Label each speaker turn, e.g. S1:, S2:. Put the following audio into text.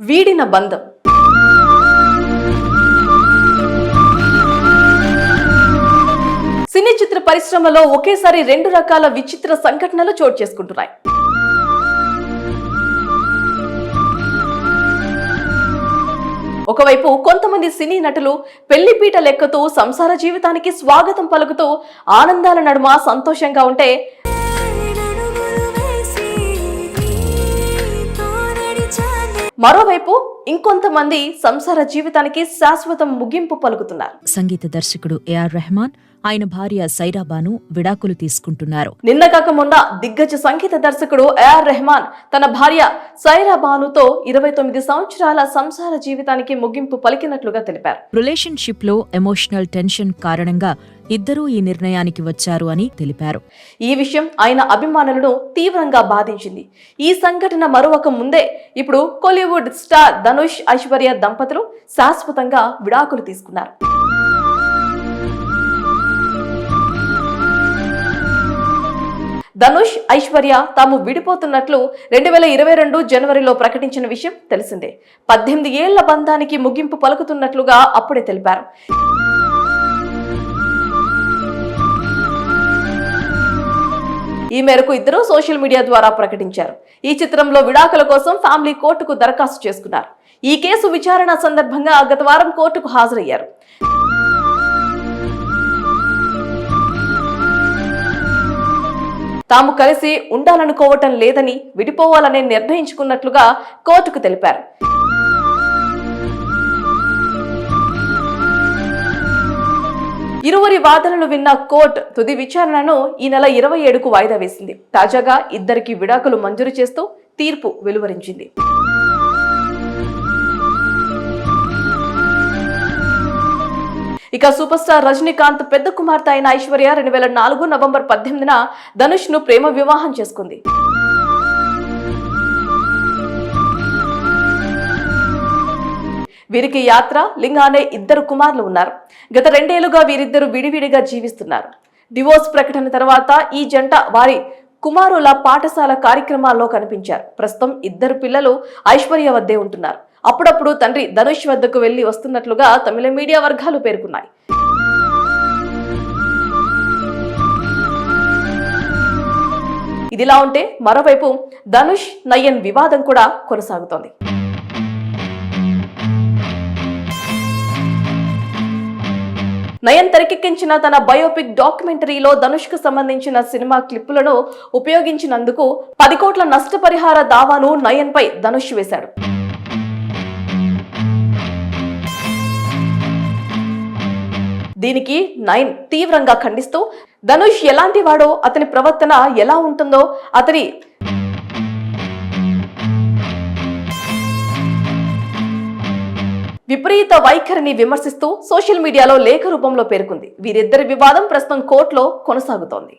S1: వీడిన బంధం. సినీ చిత్ర పరిశ్రమలో ఒకేసారి రెండు రకాల విచిత్ర సంఘటనలు చోటు చేసుకుంటున్నాయి. ఒకవైపు కొంతమంది సినీ నటులు పెళ్ళిపీట లెక్కతో సంసార జీవితానికి స్వాగతం పలుకుతూ ఆనందాల నడుమ సంతోషంగా ఉంటే మరోవైపు ఇంకొంతమంది సంసార జీవితానికి శాశ్వత ముగింపు పలుకుతున్నారు.
S2: సంగీత దర్శకుడు ఏఆర్ రెహమాన్ ఆయన భార్య సైరాబాను విడాకులు తీసుకుంటున్నారు.
S1: నిన్న కాక మొన్న దిగ్గజ సంగీత దర్శకుడు ఏఆర్ రెహమాన్ తన భార్య సైరా బానుతో ఇరవై తొమ్మిది సంవత్సరాల సంసార జీవితానికి ముగింపు పలికినట్లుగా తెలిపారు.
S2: రిలేషన్షిప్లో ఎమోషనల్ టెన్షన్ కారణంగా ఇద్దరూ ఈ నిర్ణయానికి వచ్చారు అని తెలిపారు.
S1: ఈ విషయం ఆయన అభిమానులను తీవ్రంగా బాధించింది. ఈ సంఘటన మరొక ముందే ఇప్పుడు కోలీవుడ్ స్టార్ ధనుష్ ఐశ్వర్య దంపతులు శాశ్వతంగా విడాకులు తీసుకున్నారు. ధనుష్ ఐశ్వర్య తాము విడిపోతున్నట్లు రెండు వేల ఇరవై రెండు జనవరిలో ప్రకటించిన విషయం తెలిసిందే. పద్దెనిమిది ఏళ్ళ బంధానికి ముగింపు పలుకుతున్నట్లుగా అప్పుడే తెలిపారు. ఈ మేరకు ఇద్దరు సోషల్ మీడియా ద్వారా ప్రకటించారు. ఈ చిత్రంలో విడాకుల కోసం ఫ్యామిలీ కోర్టుకు దరఖాస్తు చేసుకున్నారు. ఈ కేసు విచారణ సందర్భంగా గత వారం కోర్టుకు హాజరయ్యారు. తాము కలిసి ఉండాలనుకోవటం లేదని విడిపోవాలని నిర్ణయించుకున్నట్లుగా కోర్టుకు తెలిపారు. ఇరువురి వాదనలు విన్న కోర్టు తుది విచారణను ఈ నెల ఇరవై ఏడుకు వాయిదా వేసింది. తాజాగా ఇద్దరికి విడాకులు మంజూరు చేస్తూ తీర్పు వెలువరించింది. ఇక సూపర్ స్టార్ రజనీకాంత్ పెద్ద కుమార్తె అయిన ఐశ్వర్య రెండు వేల నాలుగు నవంబర్ పద్దెనిమిదిన ధనుష్ను ప్రేమ వివాహం చేసుకుంది. వీరికి యాత్ర లింగ అనే ఇద్దరు కుమారులు ఉన్నారు. గత రెండేళ్ళుగా వీరిద్దరు విడివిడిగా జీవిస్తున్నారు. డివోర్స్ ప్రకటన తర్వాత ఈ జంట వారి కుమారుల పాఠశాల కార్యక్రమాల్లో కనిపించారు. ప్రస్తుతం ఇద్దరు పిల్లలు ఐశ్వర్య వద్దే ఉంటున్నారు. అప్పుడప్పుడు తండ్రి ధనుష్ వద్దకు వెళ్ళి వస్తున్నట్లుగా తమిళ మీడియా వర్గాలు పేర్కొన్నాయి. ఇదిలా ఉంటే మరోవైపు ధనుష్ నయన్ వివాదం కూడా కొనసాగుతోంది. నయన్ తెరకెక్కించిన తన బయోపిక్ డాక్యుమెంటరీలో ధనుష్కు సంబంధించిన సినిమా క్లిప్పులను ఉపయోగించినందుకు పది కోట్ల నష్టపరిహార దావాను నయన్ పై ధనుష్ వేశాడు. దీనికి నయన్ తీవ్రంగా ఖండిస్తూ ధనుష్ ఎలాంటి వాడో అతని ప్రవర్తన ఎలా ఉంటుందో అతని విపరీత వైఖరిని విమర్శిస్తూ సోషల్ మీడియాలో లేఖ రూపంలో పేర్కొంది. వీరిద్దరి వివాదం ప్రస్తుతం కోర్టులో కొనసాగుతోంది.